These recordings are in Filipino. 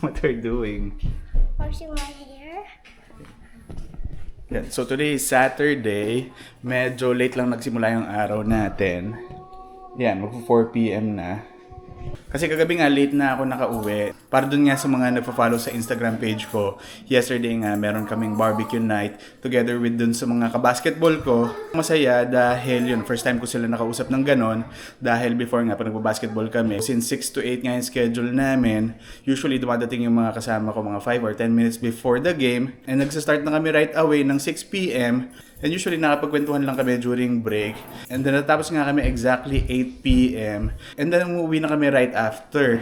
what they're doing. Washing my hair. Yan. So today is Saturday. Medyo late lang nagsimula yung araw natin. Yan, mag 4 p.m. na. Kasi kagabi nga late na ako nakauwi. Para dun nga sa mga nagpa-follow sa Instagram page ko, yesterday nga meron kaming barbecue night together with dun sa mga kabasketball ko. Masaya dahil yun, first time ko sila nakausap ng ganon. Dahil before nga, pag nagpa-basketball kami, since 6 to 8 nga yung schedule namin, usually dumadating yung mga kasama ko mga 5 or 10 minutes before the game. And nagsa-start na kami right away ng 6 p.m. And usually nakapagkwentuhan lang kami during break. And then natapos nga kami exactly 8 p.m. And then umuwi na kami right after.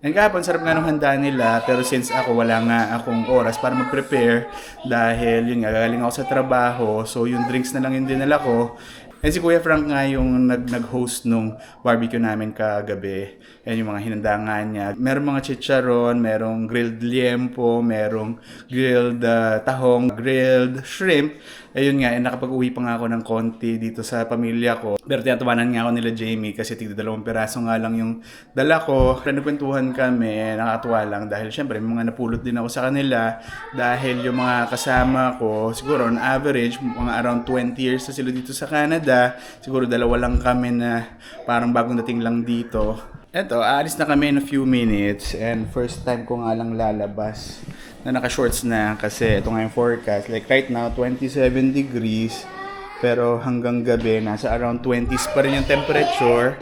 And kahapon, sarap nga nung handa nila. Pero since ako, wala nga akong oras para mag-prepare. Dahil yun nga, gagaling ako sa trabaho. So yung drinks na lang yung dinala ko. And si Kuya Frank nga yung nag, nag-host nung barbecue namin kagabi. Yan yung mga hinandangan niya. Merong mga chicharon, merong grilled liempo, merong grilled ah, tahong, grilled shrimp. Ayun nga, eh, nakapag-uwi pa nga ako ng konti dito sa pamilya ko. Pero tinatawanan nga ako nila Jamie kasi tigda dalawang piraso nga lang yung dala ko. Nagkwentuhan kami, nakakatuwa lang dahil syempre may mga napulot din ako sa kanila dahil yung mga kasama ko, siguro on average, mga around 20 years na sila dito sa Canada. Siguro dalawa lang kami na parang bagong dating lang dito. Eto, aalis na kami in a few minutes and first time ko nga lang lalabas na naka-shorts na kasi ito nga yung forecast. Like right now, 27 degrees pero hanggang gabi, nasa around 20s pa rin yung temperature.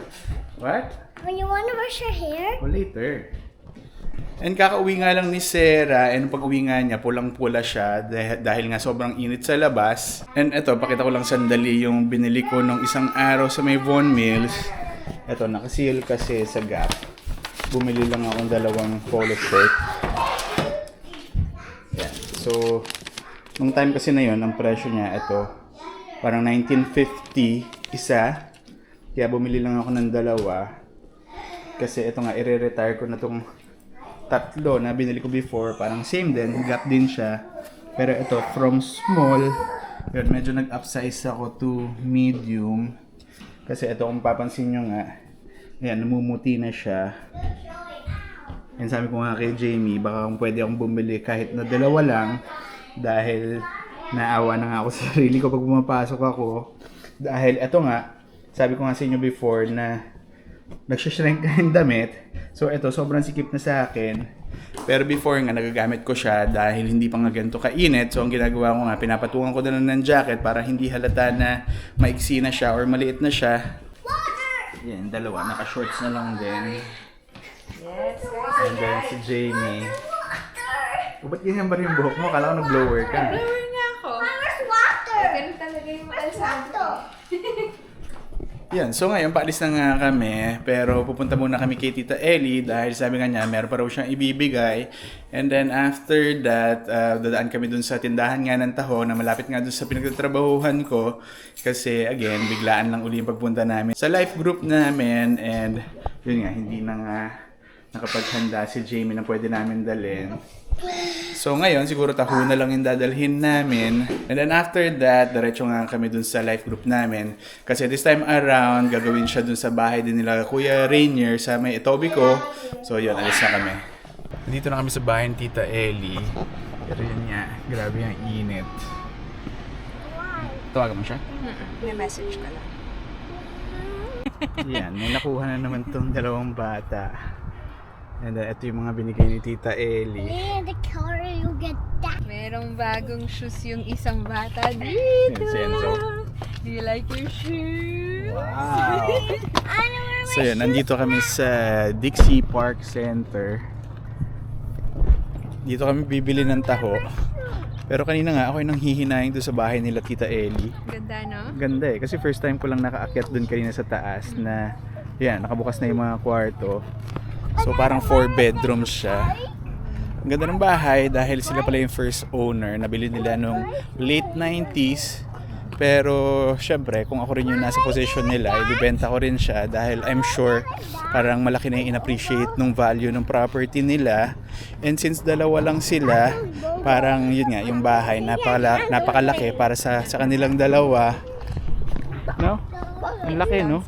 What? When you want to wash your hair, Oh, later. And kakauwi nga lang ni Sarah and pag uwi nga niya, pulang-pula siya dahil, dahil nga sobrang init sa labas. And eto, pakita ko lang sandali yung binili ko nung isang araw sa may Von Mills. Eto, nakaseal kasi sa Gap. Bumili lang akong dalawang polo shirt. Yan. So, nung time kasi na yon ang presyo niya, ito, parang 1950 isa. Kaya bumili lang ako ng dalawa. Kasi ito nga, i-retire ko na tong tatlo na binili ko before. Parang same din, gap din siya. Pero ito, from small, yun, medyo nag-upsize ako to medium. Kasi ito, kung papansin nyo nga, ayan, namumuti na siya. And sabi ko nga kay Jamie, baka kung pwede akong bumili kahit na dalawa lang. Dahil naawa na nga ako sa sarili ko pag pumapasok ako. Dahil eto nga, sabi ko nga sa inyo before na nagsishrink na yung damit. So ito, sobrang sikip na sa akin. Pero before nga, nagagamit ko siya dahil hindi pa nga ganito kainit. So ang ginagawa ko nga, pinapatungan ko na lang ng jacket para hindi halata na maiksi na siya or maliit na siya. Yan, dalawa. Naka-shorts na lang din. Yes, And then si Jamie. Oh, ba't ganyan ba rin yung buhok mo? Kala ko nag-blower ka. Blower nga ako. where's water? Ganun talaga Yan, so ngayon paalis na nga kami, pero pupunta muna kami kay Tita Ellie dahil sabi nga niya meron pa raw siyang ibibigay. And then after that, uh, dadaan kami dun sa tindahan nga ng taho na malapit nga dun sa pinagtatrabahuhan ko. Kasi again, biglaan lang uli yung pagpunta namin sa life group namin and yun nga, hindi na nga nakapaghanda si Jamie na pwede namin dalhin. So ngayon, siguro taho na lang yung dadalhin namin. And then after that, diretso nga kami dun sa life group namin. Kasi this time around, gagawin siya dun sa bahay din nila Kuya Rainier sa may Etobicoke. So yun, alis na kami. Dito na kami sa bahay ni Tita Ellie. Pero yun nga, grabe yung init. Tawagan mo siya? May message ka lang. Yan, may nakuha na naman tong dalawang bata. And then, ito yung mga binigay ni Tita Ellie. Yeah, the color you get that. Merong bagong shoes yung isang bata dito. si Enzo. Do you like your shoes? Wow! Where So yun, nandito kami sa Dixie Park Center. Dito kami bibili ng taho. Pero kanina nga ako yung nanghihinayang doon sa bahay nila Tita Ellie. Ganda, no? Ganda eh, kasi first time ko lang nakaakyat doon kanina sa taas na yan, nakabukas na yung mga kwarto. So parang four bedrooms siya. Ang ganda ng bahay dahil sila pala yung first owner. Nabili nila nung late 90s. Pero syempre, kung ako rin yung nasa position nila, ibibenta ko rin siya dahil I'm sure parang malaki na yung in-appreciate ng value ng property nila. And since dalawa lang sila, parang yun nga, yung bahay napakala, napakalaki para sa, sa kanilang dalawa. No? Ang laki, no?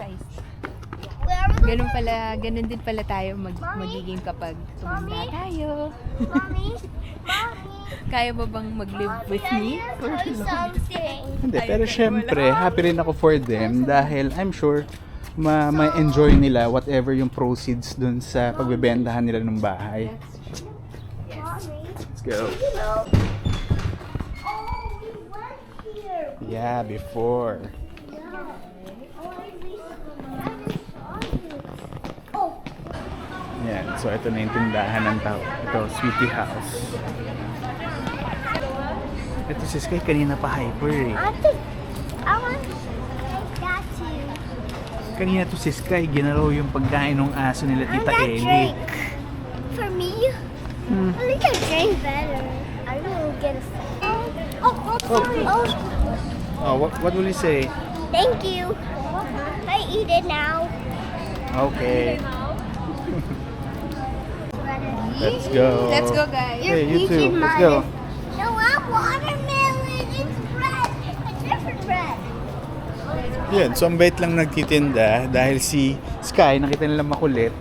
Ganun pala, ganun din pala tayo mag, magiging kapag tumanda Mommy? tayo. Mommy, mommy. Kaya mo bang mag-live with me? You something. Hindi, pero syempre, happy rin ako for them dahil I'm sure ma ma-enjoy nila whatever yung proceeds dun sa pagbebentahan nila ng bahay. Mommy. Let's go. Oh. Yeah, before. Yeah. Oh, I just saw you. Oh, Yan, so ito na yung tindahan ng tao. Ito, Sweetie House. Ito si Sky kanina pa hyper eh. I think I want that too. Kanina to si Sky, ginalaw yung pagkain ng aso nila Tita that Ellie. drink. For me, Hmm. I think I drink better. I will get a. Oh, oh, oh, sorry. Oh, Oh, what, what will you say? thank you. I eat it now. Okay. Let's go. Let's go, guys. Hey, you too. Let's go. No, I'm watermelon. It's red. A different red. Yan, so ang bait lang nagtitinda dahil si Sky, nakita nila makulit.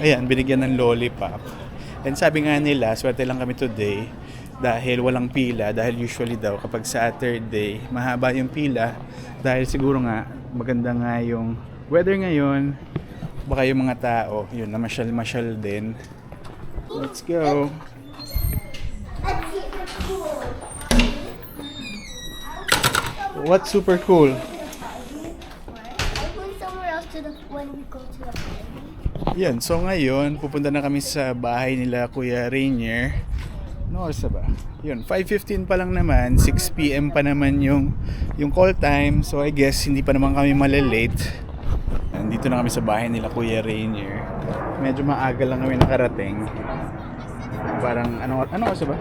Ayan, binigyan ng lollipop. And sabi nga nila, swerte lang kami today dahil walang pila. Dahil usually daw kapag Saturday, mahaba yung pila. Dahil siguro nga, maganda nga yung weather ngayon. Baka yung mga tao, yun, na masyal-masyal din. Let's go. What's super cool? Yan, so ngayon, pupunta na kami sa bahay nila Kuya Rainier. No oras ba? Yun, 5.15 pa lang naman, 6pm pa naman yung, yung call time. So I guess hindi pa naman kami malalate. Nandito na kami sa bahay nila Kuya Rainier. Medyo maaga lang kami nakarating. Parang, ano, ano na ba?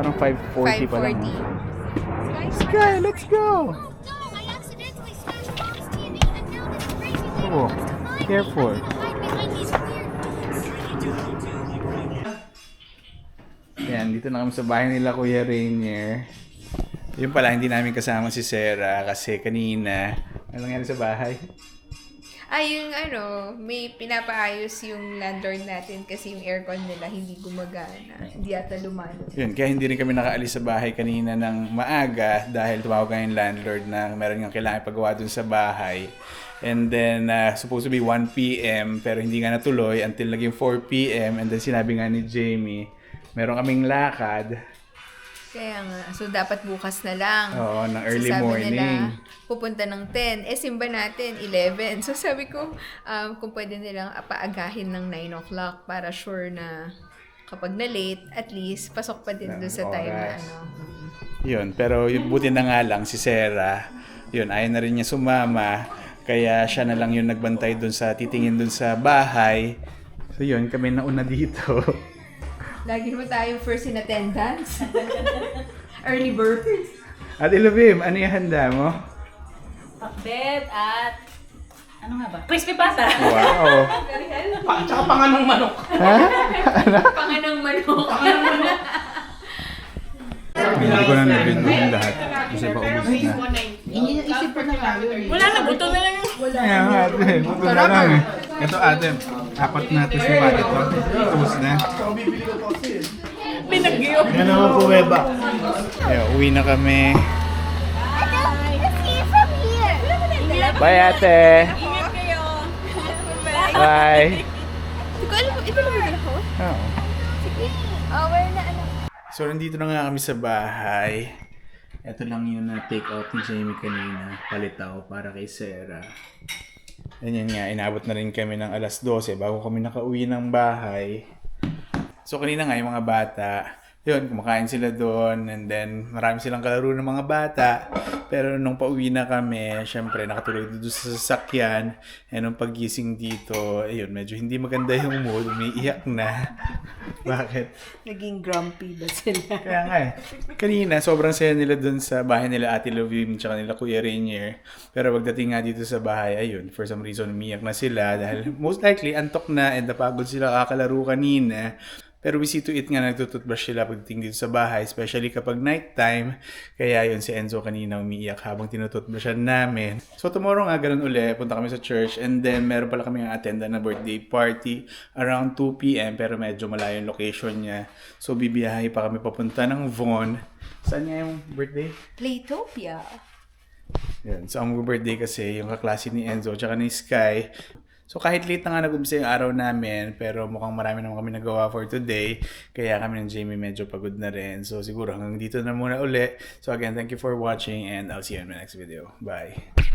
Parang 5.40 pa lang. 5.40. Sky, let's go! Oh, find careful. Yan, dito na kami sa bahay nila Kuya Rainier. Yun pala, hindi namin kasama si Sarah kasi kanina, ano nangyari sa bahay? Ay, yung ano, may pinapaayos yung landlord natin kasi yung aircon nila hindi gumagana. Hindi ata lumano. Yun, kaya hindi rin kami nakaalis sa bahay kanina ng maaga dahil tumawag nga yung landlord na meron nga kailangan ipagawa dun sa bahay. And then, uh, supposed to be 1 p.m. pero hindi nga natuloy until naging 4 p.m. And then sinabi nga ni Jamie, meron kaming lakad. Kaya nga, so dapat bukas na lang. Oo, ng early so sabi morning. nila, pupunta ng 10. Eh, simba natin, 11. So sabi ko, um, kung pwede nilang paagahin ng 9 o'clock para sure na kapag na late, at least pasok pa din doon sa time na ano. Yun, pero yun, buti na nga lang si Sarah, yun, ayaw na rin niya sumama. Kaya siya na lang yung nagbantay dun sa, titingin dun sa bahay. So yun, kami nauna dito. Lagi mo tayo first in attendance. Early bird. At Ilubim, ano yung handa mo? Pakbet at ano nga ba? Crispy pata. Wow! Pa, tsaka panganong manok. ha? Panganang manok. Hindi ko na nabinduhin lahat. Kasi pa ubus na. Iniisip ko na nga yun. Wala na, buto na lang ate, buto na lang eh. Ito ate, apat na tis na ito. Ubus na. Pinagyo. Yan ako kuweba. Yeah, uwi na kami. Bye ate! Ingat kayo. Bye! Ito. Oh. So, nandito na nga kami sa bahay. Ito lang yung na-take out ni Jamie kanina. Palitaw para kay Sarah. Yan nga, inabot na rin kami ng alas 12 bago kami nakauwi ng bahay. So, kanina nga yung mga bata, yun, kumakain sila doon and then marami silang kalaro ng mga bata. Pero nung pauwi na kami, syempre nakatulog dito sa sasakyan. And nung pagising dito, ayun, medyo hindi maganda yung mood. Umiiyak na. Bakit? Naging grumpy ba sila? Kaya nga eh. Kanina, sobrang saya nila dun sa bahay nila Ate Lovim tsaka nila Kuya Rainier. Pero pagdating nga dito sa bahay, ayun, for some reason, umiyak na sila dahil most likely, antok na and napagod sila kakalaro kanina. Pero we see to it nga nagtututbrush sila pagdating dito sa bahay, especially kapag nighttime. Kaya yun si Enzo kanina umiiyak habang tinututbrushan namin. So tomorrow nga ganun uli, punta kami sa church and then meron pala kami attend na birthday party around 2pm pero medyo malayo yung location niya. So bibiyahe pa kami papunta ng Vaughan. Saan nga yung birthday? Playtopia. Yan. So, ang birthday kasi, yung kaklase ni Enzo, tsaka ni Sky. So, kahit late na nga nag-umpisa yung araw namin, pero mukhang marami naman kami nagawa for today. Kaya kami ng Jamie medyo pagod na rin. So, siguro hanggang dito na muna uli. So, again, thank you for watching and I'll see you in my next video. Bye!